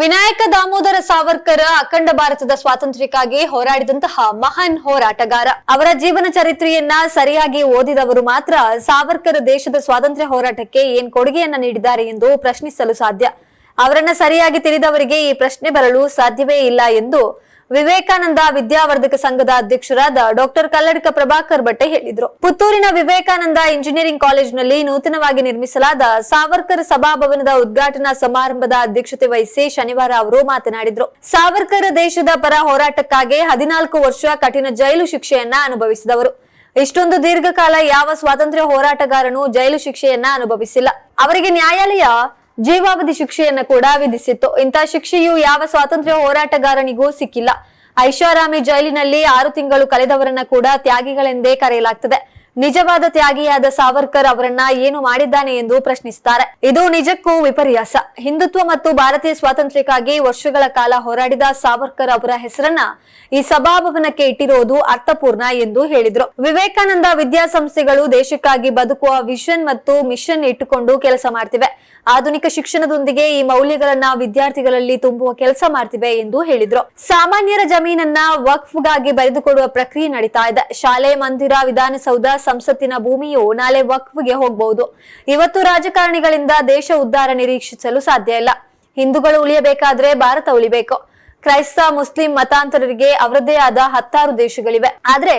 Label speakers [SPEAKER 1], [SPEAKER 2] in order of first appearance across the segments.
[SPEAKER 1] ವಿನಾಯಕ ದಾಮೋದರ ಸಾವರ್ಕರ್ ಅಖಂಡ ಭಾರತದ ಸ್ವಾತಂತ್ರ್ಯಕ್ಕಾಗಿ ಹೋರಾಡಿದಂತಹ ಮಹಾನ್ ಹೋರಾಟಗಾರ. ಅವರ ಜೀವನ ಚರಿತ್ರೆಯನ್ನ ಸರಿಯಾಗಿ ಓದಿದವರು ಮಾತ್ರ ಸಾವರ್ಕರ್ ದೇಶದ ಸ್ವಾತಂತ್ರ್ಯ ಹೋರಾಟಕ್ಕೆ ಏನ್ ಕೊಡುಗೆಯನ್ನ ನೀಡಿದ್ದಾರೆ ಎಂದು ಪ್ರಶ್ನಿಸಲು ಸಾಧ್ಯ. ಅವರನ್ನ ಸರಿಯಾಗಿ ತಿಳಿದವರಿಗೆ ಈ ಪ್ರಶ್ನೆ ಬರಲು ಸಾಧ್ಯವೇ ಇಲ್ಲ ಎಂದು ವಿವೇಕಾನಂದ ವಿದ್ಯಾವರ್ಧಕ ಸಂಘದ ಅಧ್ಯಕ್ಷರಾದ ಡಾಕ್ಟರ್ ಕಲ್ಲಡ್ಕ ಪ್ರಭಾಕರ್ ಭಟ್ಟೆ ಹೇಳಿದರು. ಪುತ್ತೂರಿನ ವಿವೇಕಾನಂದ ಇಂಜಿನಿಯರಿಂಗ್ ಕಾಲೇಜಿನಲ್ಲಿ ನೂತನವಾಗಿ ನಿರ್ಮಿಸಲಾದ ಸಾವರ್ಕರ್ ಸಭಾಭವನದ ಉದ್ಘಾಟನಾ ಸಮಾರಂಭದ ಅಧ್ಯಕ್ಷತೆ ವಹಿಸಿ ಶನಿವಾರ ಅವರು ಮಾತನಾಡಿದರು. ಸಾವರ್ಕರ್ ದೇಶದ ಪರ ಹೋರಾಟಕ್ಕಾಗಿ ಹದಿನಾಲ್ಕು ವರ್ಷ ಕಠಿಣ ಜೈಲು ಶಿಕ್ಷೆಯನ್ನ ಅನುಭವಿಸಿದವರು. ಇಷ್ಟೊಂದು ದೀರ್ಘಕಾಲ ಯಾವ ಸ್ವಾತಂತ್ರ್ಯ ಹೋರಾಟಗಾರನು ಜೈಲು ಶಿಕ್ಷೆಯನ್ನ ಅನುಭವಿಸಿಲ್ಲ. ಅವರಿಗೆ ನ್ಯಾಯಾಲಯ ಜೀವಾವಧಿ ಶಿಕ್ಷೆಯನ್ನ ಕೂಡ ವಿಧಿಸಿತ್ತು. ಇಂತಹ ಶಿಕ್ಷೆಯು ಯಾವ ಸ್ವಾತಂತ್ರ್ಯ ಹೋರಾಟಗಾರನಿಗೂ ಸಿಕ್ಕಿಲ್ಲ. ಐಷಾರಾಮಿ ಜೈಲಿನಲ್ಲಿ ಆರು ತಿಂಗಳು ಕಳೆದವರನ್ನ ಕೂಡ ತ್ಯಾಗಿಗಳೆಂದೇ ಕರೆಯಲಾಗ್ತದೆ. ನಿಜವಾದ ತ್ಯಾಗಿಯಾದ ಸಾವರ್ಕರ್ ಅವರನ್ನ ಏನು ಮಾಡಿದ್ದಾನೆ ಎಂದು ಪ್ರಶ್ನಿಸುತ್ತಾರೆ ಇದು ನಿಜಕ್ಕೂ ವಿಪರ್ಯಾಸ. ಹಿಂದುತ್ವ ಮತ್ತು ಭಾರತೀಯ ಸ್ವಾತಂತ್ರ್ಯಕ್ಕಾಗಿ ವರ್ಷಗಳ ಕಾಲ ಹೋರಾಡಿದ ಸಾವರ್ಕರ್ ಅವರ ಹೆಸರನ್ನ ಈ ಸಭಾಭವನಕ್ಕೆ ಇಟ್ಟಿರುವುದು ಅರ್ಥಪೂರ್ಣ ಎಂದು ಹೇಳಿದ್ರು. ವಿವೇಕಾನಂದ ವಿದ್ಯಾಸಂಸ್ಥೆಗಳು ದೇಶಕ್ಕಾಗಿ ಬದುಕುವ ವಿಷನ್ ಮತ್ತು ಮಿಷನ್ ಇಟ್ಟುಕೊಂಡು ಕೆಲಸ ಮಾಡ್ತಿವೆ. ಆಧುನಿಕ ಶಿಕ್ಷಣದೊಂದಿಗೆ ಈ ಮೌಲ್ಯಗಳನ್ನ ವಿದ್ಯಾರ್ಥಿಗಳಲ್ಲಿ ತುಂಬುವ ಕೆಲಸ ಮಾಡ್ತಿವೆ ಎಂದು ಹೇಳಿದ್ರು. ಸಾಮಾನ್ಯರ ಜಮೀನನ್ನ ವಕ್ಫ್ಗಾಗಿ ಬರೆದುಕೊಡುವ ಪ್ರಕ್ರಿಯೆ ನಡೀತಾ ಇದೆ. ಶಾಲೆ, ಮಂದಿರ, ವಿಧಾನಸೌಧ ಸಂಸತ್ತಿನ ಭೂಮಿಯು ನಾಳೆ ವಕ್ಫ್ಗೆ ಹೋಗಬಹುದು ಇವತ್ತು ರಾಜಕಾರಣಿಗಳಿಂದ ದೇಶ ಉದ್ಧಾರ ನಿರೀಕ್ಷಿಸಲು ಸಾಧ್ಯ ಇಲ್ಲ. ಹಿಂದೂಗಳು ಉಳಿಯಬೇಕಾದ್ರೆ ಭಾರತ ಉಳಿಬೇಕು. ಕ್ರೈಸ್ತ, ಮುಸ್ಲಿಂ ಮತಾಂತರರಿಗೆ ಅವರದ್ದೇ ಆದ ಹತ್ತಾರು ದೇಶಗಳಿವೆ. ಆದ್ರೆ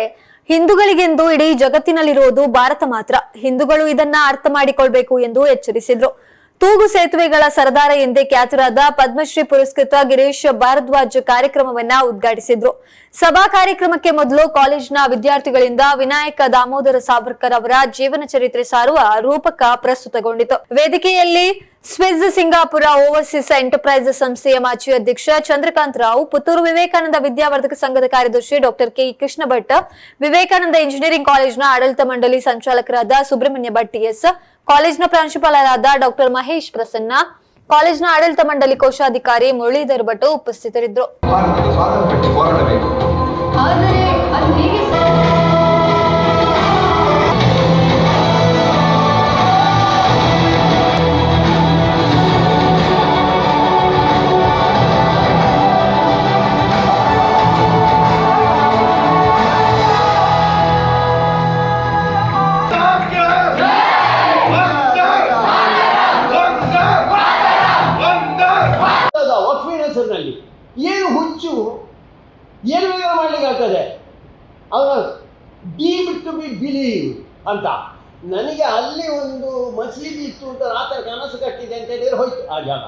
[SPEAKER 1] ಹಿಂದೂಗಳಿಗೆಂದು ಇಡೀ ಜಗತ್ತಿನಲ್ಲಿರುವುದು ಭಾರತ ಮಾತ್ರ. ಹಿಂದೂಗಳು ಇದನ್ನ ಅರ್ಥ ಮಾಡಿಕೊಳ್ಬೇಕು ಎಂದು ಎಚ್ಚರಿಸಿದ್ರು. ತೂಗು ಸೇತುವೆಗಳ ಸರದಾರ ಎಂದೇ ಖ್ಯಾತರಾದ ಪದ್ಮಶ್ರೀ ಪುರಸ್ಕೃತ ಗಿರೀಶ್ ಭಾರದ್ವಾಜ್ ಕಾರ್ಯಕ್ರಮವನ್ನ ಉದ್ಘಾಟಿಸಿದ್ರು. ಸಭಾ ಕಾರ್ಯಕ್ರಮಕ್ಕೆ ಮೊದಲು ಕಾಲೇಜಿನ ವಿದ್ಯಾರ್ಥಿಗಳಿಂದ ವಿನಾಯಕ ದಾಮೋದರ ಸಾವರ್ಕರ್ ಅವರ ಜೀವನ ಚರಿತ್ರೆ ಸಾರುವ ರೂಪಕ ಪ್ರಸ್ತುತಗೊಂಡಿತು. ವೇದಿಕೆಯಲ್ಲಿ ಸ್ವಿಸ್ ಸಿಂಗಾಪುರ ಓವರ್ಸೀಸ್ ಎಂಟರ್ಪ್ರೈಸಸ್ ಸಂಸ್ಥೆಯ ಮಾಜಿ ಅಧ್ಯಕ್ಷ ಚಂದ್ರಕಾಂತ್ ರಾವ್ ಪುತ್ತೂರು ವಿವೇಕಾನಂದ ವಿದ್ಯಾವರ್ಧಕ ಸಂಘದ ಕಾರ್ಯದರ್ಶಿ doctor K. Krishna Bhat Vivekananda engineering ಕಾಲೇಜಿನ ಆಡಳಿತ ಮಂಡಳಿ ಸಂಚಾಲಕರಾದ ಸುಬ್ರಹ್ಮಣ್ಯ ಭಟ್ ಎಸ್ ಕಾಲೇಜಿನ ಪ್ರಾಂಶುಪಾಲರಾದ ಡಾಕ್ಟರ್ ಮಹೇಶ್ ಪ್ರಸನ್ನ ಕಾಲೇಜಿನ ಆಡಳಿತ ಮಂಡಳಿ ಕೋಶಾಧಿಕಾರಿ ಮುರಳೀಧರ್ ಭಟ್ ಉಪಸ್ಥಿತರಿದ್ದರು.
[SPEAKER 2] ವಕ್ಫಿನ ಹೆಸರಿನಲ್ಲಿ ಏನು ಹುಚ್ಚು ಏನು ಬೇಕಾದ್ರೂ ಮಾಡ್ಲಿಕ್ಕೆ ಆಗ್ತದೆ. ಅವರ ಡೀಮ್ ಟು ಬಿ ಬಿಲೀವ್ ಅಂತ. ನನಗೆ ಅಲ್ಲಿ ಒಂದು ಮಸೀದಿ ಇತ್ತು ಅಂತ ರಾತ್ರಿ ಕನಸು ಕಟ್ಟಿದೆ ಅಂತ ಹೇಳಿದ್ರೆ ಹೋಯ್ತು ಆ ಜಾಗ.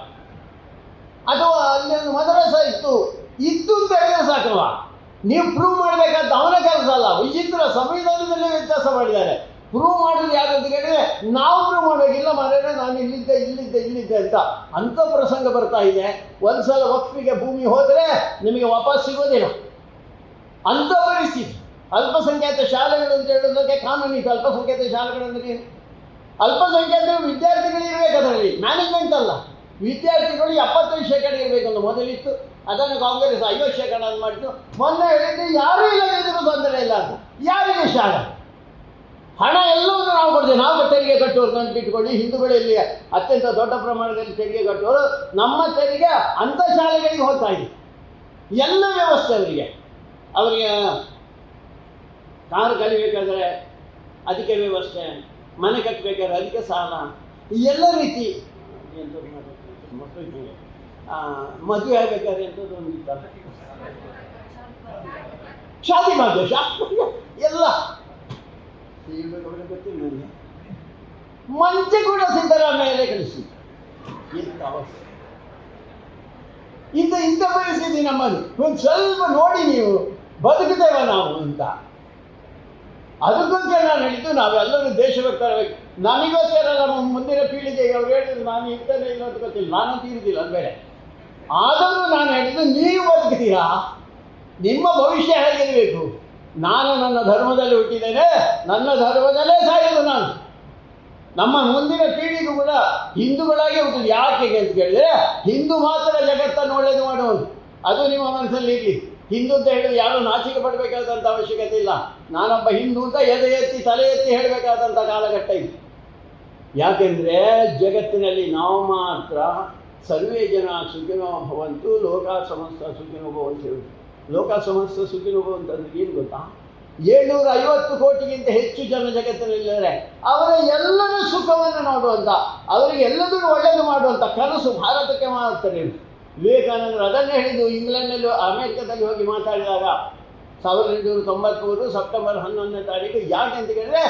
[SPEAKER 2] ಅಥವಾ ಅಲ್ಲಿ ಒಂದು ಮದರಸ ಇತ್ತು. ಇತ್ತು ಅಂತ ಹೇಳಿದ್ರೆ ಸಾಕಲ್ವಾ? ನೀವು ಪ್ರೂವ್ ಮಾಡಬೇಕಾದ ಅವನ ಕೆಲಸ ಅಲ್ಲ. ವಿಚಿತ್ರ ಸಂವಿಧಾನದಲ್ಲಿ ವ್ಯತ್ಯಾಸ ಮಾಡಿದ್ದಾರೆ. ಪ್ರೂವ್ ಮಾಡಿದ್ರು ಯಾರಂತ ಕೇಳಿದ್ರೆ, ನಾವು ಪ್ರೂವ್ ಮಾಡಬೇಕಿಲ್ಲ ಮಾಡಿದ್ರೆ ನಾನು ಇಲ್ಲಿದ್ದೆ ಇಲ್ಲಿದ್ದೆ ಇಲ್ಲಿದ್ದೆ ಅಂತ. ಅಂಥ ಪ್ರಸಂಗ ಬರ್ತಾ ಇದೆ. ಒಂದ್ಸಲ ವಕ್ಫಿಗೆ ಭೂಮಿ ಹೋದರೆ ನಿಮಗೆ ವಾಪಸ್ ಸಿಗೋದಿಲ್ಲ ಅಂಥ ಪರಿಸ್ಥಿತಿ. ಅಲ್ಪಸಂಖ್ಯಾತ ಶಾಲೆಗಳು ಅಂತ ಹೇಳೋದಕ್ಕೆ ಕಾನೂನು ಇತ್ತು. ಅಲ್ಪಸಂಖ್ಯಾತ ಶಾಲೆಗಳಂದ್ರೆ ಅಲ್ಪಸಂಖ್ಯಾತ ವಿದ್ಯಾರ್ಥಿಗಳು ಇರಬೇಕು ಅದರಲ್ಲಿ. ಮ್ಯಾನೇಜ್ಮೆಂಟ್ ಅಲ್ಲ. ವಿದ್ಯಾರ್ಥಿಗಳು ಎಪ್ಪತ್ತೈದು ಶೇಕಡ ಇರಬೇಕು ಅಂತ ಮೊದಲಿತ್ತು. ಅದನ್ನು ಕಾಂಗ್ರೆಸ್ ಐವತ್ತು ಶೇಕಡ ಅಂತ ಮಾಡಿತು ಮೊನ್ನೆ ಹೇಳಿದ್ರೆ ಯಾರೂ ಇಲ್ಲದಿದ್ದರೂ ತೊಂದರೆ ಇಲ್ಲ ಅಂತ. ಯಾರಿಗೆ ಶಾಲೆ? ಹಣ ಎಲ್ಲವನ್ನು ನಾವು ಕೊಡ್ತೇವೆ. ನಾವು ತೆರಿಗೆ ಕಟ್ಟುವರು ಅಂತ ಇಟ್ಕೊಳ್ಳಿ. ಹಿಂದೂಗಳಲ್ಲಿ ಅತ್ಯಂತ ದೊಡ್ಡ ಪ್ರಮಾಣದಲ್ಲಿ ತೆರಿಗೆ ಕಟ್ಟುವರು ನಮ್ಮ ತೆರಿಗೆ ಅಂಥ ಶಾಲೆಗಳಿಗೆ ಹೋಗ್ತಾ ಇದೆ. ಎಲ್ಲ ವ್ಯವಸ್ಥೆ ಅವರಿಗೆ ಅವರಿಗೆ ಕಾರು ಕಲಿಬೇಕಾದ್ರೆ ಅದಕ್ಕೆ ವ್ಯವಸ್ಥೆ, ಮನೆ ಕಟ್ಟಬೇಕಾದ್ರೆ ಅದಕ್ಕೆ ಸಾಲ ಎಲ್ಲ ರೀತಿ ಮದುವೆ ಆಗಬೇಕಾದ್ರೆ ಎಂಥದ್ದು ಒಂದು ಶಾದಿ ಮಾಡಬೇಕು ಎಲ್ಲ ಮಂಚ ಕೂಡ ಸಿದ್ದರಾಮಯ್ಯ ಕಳಿಸಿ ಎಂತ ಅವಸ್ಥೆ ಇಂಥ ಇಂಥ ಪರಿಸ್ಥಿತಿ ನಮ್ಮಲ್ಲಿ. ಒಂದು ಸ್ವಲ್ಪ ನೋಡಿ ನೀವು ಬದುಕುತ್ತೇವ ನಾವು ಅಂತ. ಅದಕ್ಕೋಸ್ಕರ ನಾನು ಹೇಳಿದ್ದು ನಾವೆಲ್ಲರೂ ದೇಶಭಕ್ತರ ನನಗೋಸ್ಕರ ನಮ್ಮ ಮುಂದಿನ ಪೀಳಿಗೆ ಅವ್ರು ಹೇಳಿದ್ರು ನಾನು ಇರ್ತಾನೆ ಇಲ್ಲ ಅಂತ ಗೊತ್ತಿಲ್ಲ. ನಾನು ತೀರಿದಿಲ್ಲ ಅದು ಬೇರೆ. ಆದರೂ ನಾನು ಹೇಳಿದ್ದು ನೀವು ಬದುಕ್ತೀರಾ ನಿಮ್ಮ ಭವಿಷ್ಯ ಹೇಗಿರಬೇಕು? ನಾನು ನನ್ನ ಧರ್ಮದಲ್ಲಿ ಹುಟ್ಟಿದ್ದೇನೆ, ನನ್ನ ಧರ್ಮದಲ್ಲೇ ಸಾಯಿದು ನಾನು. ನಮ್ಮ ಮುಂದಿನ ಪೀಳಿಗೂ ಕೂಡ ಹಿಂದೂಗಳಾಗಿ ಹುಟ್ಟಿದ್ರು ಯಾಕೆ ಅಂತ ಕೇಳಿದ್ರೆ, ಹಿಂದೂ ಮಾತ್ರ ಜಗತ್ತನ್ನು ಒಳ್ಳೇದು ಮಾಡುವುದು ಅದು ನಿಮ್ಮ ಮನಸ್ಸಲ್ಲಿ ಇರಲಿ. ಹಿಂದೂ ಅಂತ ಹೇಳಿದ್ರೆ ಯಾರು ನಾಚಿಕೆ ಪಡಬೇಕಾದಂಥ ಅವಶ್ಯಕತೆ ಇಲ್ಲ. ನಾನೊಬ್ಬ ಹಿಂದೂ ಅಂತ ಎದೆ ಎತ್ತಿ, ತಲೆ ಎತ್ತಿ ಹೇಳಬೇಕಾದಂಥ ಕಾಲಘಟ್ಟ ಇದು. ಯಾಕೆಂದರೆ ಜಗತ್ತಿನಲ್ಲಿ ನಾವು ಮಾತ್ರ ಸರ್ವೇ ಜನ ಸುಖಿನೋ ಭವಂತು, ಲೋಕ ಸಮಸ್ತ ಸುಖಿನೋ ಭವಂತು ಹೇಳುದು ಲೋಕ ಸಮಸ್ತ ಸುಖಿ ಹೋಗುವಂಥದ್ದು ಏನು ಗೊತ್ತಾ? ಏಳ್ನೂರ ಐವತ್ತು ಕೋಟಿಗಿಂತ ಹೆಚ್ಚು ಜನ ಜಗತ್ತಿನಲ್ಲಿದ್ದಾರೆ. ಅವರ ಎಲ್ಲರ ಸುಖವನ್ನು ನೋಡುವಂಥ ಅವರಿಗೆ ಎಲ್ಲದನ್ನು ಒಳ್ಳೆಯದು ಮಾಡುವಂಥ ಕನಸು ಭಾರತಕ್ಕೆ ಮಾಡುತ್ತಾರೆ ವಿವೇಕಾನಂದರು ಅದನ್ನು ಹೇಳಿದ್ದು, ಇಂಗ್ಲೆಂಡ್ನಲ್ಲಿ ಅಮೆರಿಕದಲ್ಲಿ ಹೋಗಿ ಮಾತಾಡಿದಾಗ, ಸಾವಿರದ ಎಂಟುನೂರ ತೊಂಬತ್ತ್ಮೂರು ಸೆಪ್ಟೆಂಬರ್ ಹನ್ನೊಂದನೇ ತಾರೀಕು ಯಾಕೆ ಅಂತ ಕೇಳಿದ್ರೆ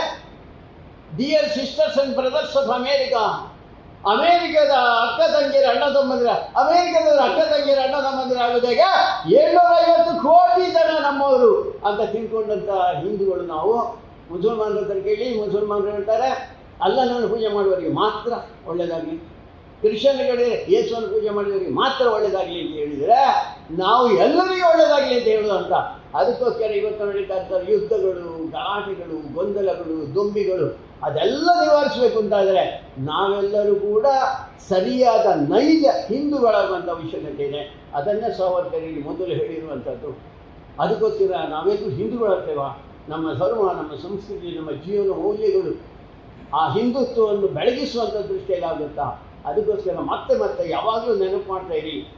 [SPEAKER 2] dear sisters and brothers of America ಅಮೇರಿಕದ ಅಕ್ಕ ತಂಗಿಯರ ಅಣ್ಣ ತಮ್ಮಂದಿರ, ಅಮೇರಿಕದವರ ಅಕ್ಕ ತಂಗಿಯರ ಅಣ್ಣ ತಮ್ಮಂದಿರ ಆಗುದಾಗ ಏಳ್ನೂರ ಐವತ್ತು ಕೋಟಿ ಜನ ನಮ್ಮವರು ಅಂತ ತಿಳ್ಕೊಂಡಂಥ ಹಿಂದೂಗಳು ನಾವು. ಮುಸಲ್ಮಾನರ ಹತ್ರ ಕೇಳಿ, ಮುಸಲ್ಮಾನರು ಹೇಳ್ತಾರೆ, ಅಲ್ಲನನ್ನು ಪೂಜೆ ಮಾಡುವವರಿಗೆ ಮಾತ್ರ ಒಳ್ಳೆಯದಾಗಲಿ. ಕಡೆ ಯೇಸುವನ್ನು ಪೂಜೆ ಮಾಡಿದವರಿಗೆ ಮಾತ್ರ ಒಳ್ಳೆಯದಾಗಲಿ ಅಂತ ಹೇಳಿದರೆ, ನಾವು ಎಲ್ಲರಿಗೂ ಒಳ್ಳೆಯದಾಗಲಿ ಅಂತ ಹೇಳೋದು ಅಂತ ಅದಕ್ಕೋಸ್ಕರ ಇವತ್ತು ನಡೀತಾ ಇರ್ತಾರೆ ಯುದ್ಧಗಳು ಗಲಾಟೆಗಳು ಗೊಂದಲಗಳು, ದೊಂಬಿಗಳು, ಅದೆಲ್ಲ ನಿವಾರಿಸಬೇಕು ಅಂತಾದರೆ ನಾವೆಲ್ಲರೂ ಕೂಡ ಸರಿಯಾದ ನೈಜ ಹಿಂದೂಗಳಾಗುವಂಥ ಅವಶ್ಯಕತೆ ಇದೆ. ಅದನ್ನೇ ಸಾವರ್ಕರಿಗೆ ಮೊದಲು ಹೇಳಿರುವಂಥದ್ದು. ಅದಕ್ಕೋಸ್ಕರ ನಾವೆಲ್ಲರೂ ಹಿಂದೂಗಳಾಗ್ತೇವ ನಮ್ಮ ಧರ್ಮ, ನಮ್ಮ ಸಂಸ್ಕೃತಿ, ನಮ್ಮ ಜೀವನ ಮೌಲ್ಯಗಳು ಆ ಹಿಂದುತ್ವವನ್ನು ಬೆಳಗಿಸುವಂಥ ದೃಷ್ಟಿಯಲ್ಲಿ ಆಗುತ್ತಾ, ಅದಕ್ಕೋಸ್ಕರ ಮತ್ತೆ ಮತ್ತೆ ಯಾವಾಗಲೂ ನೆನಪು ಮಾಡ್ತಾ ಇರಿ.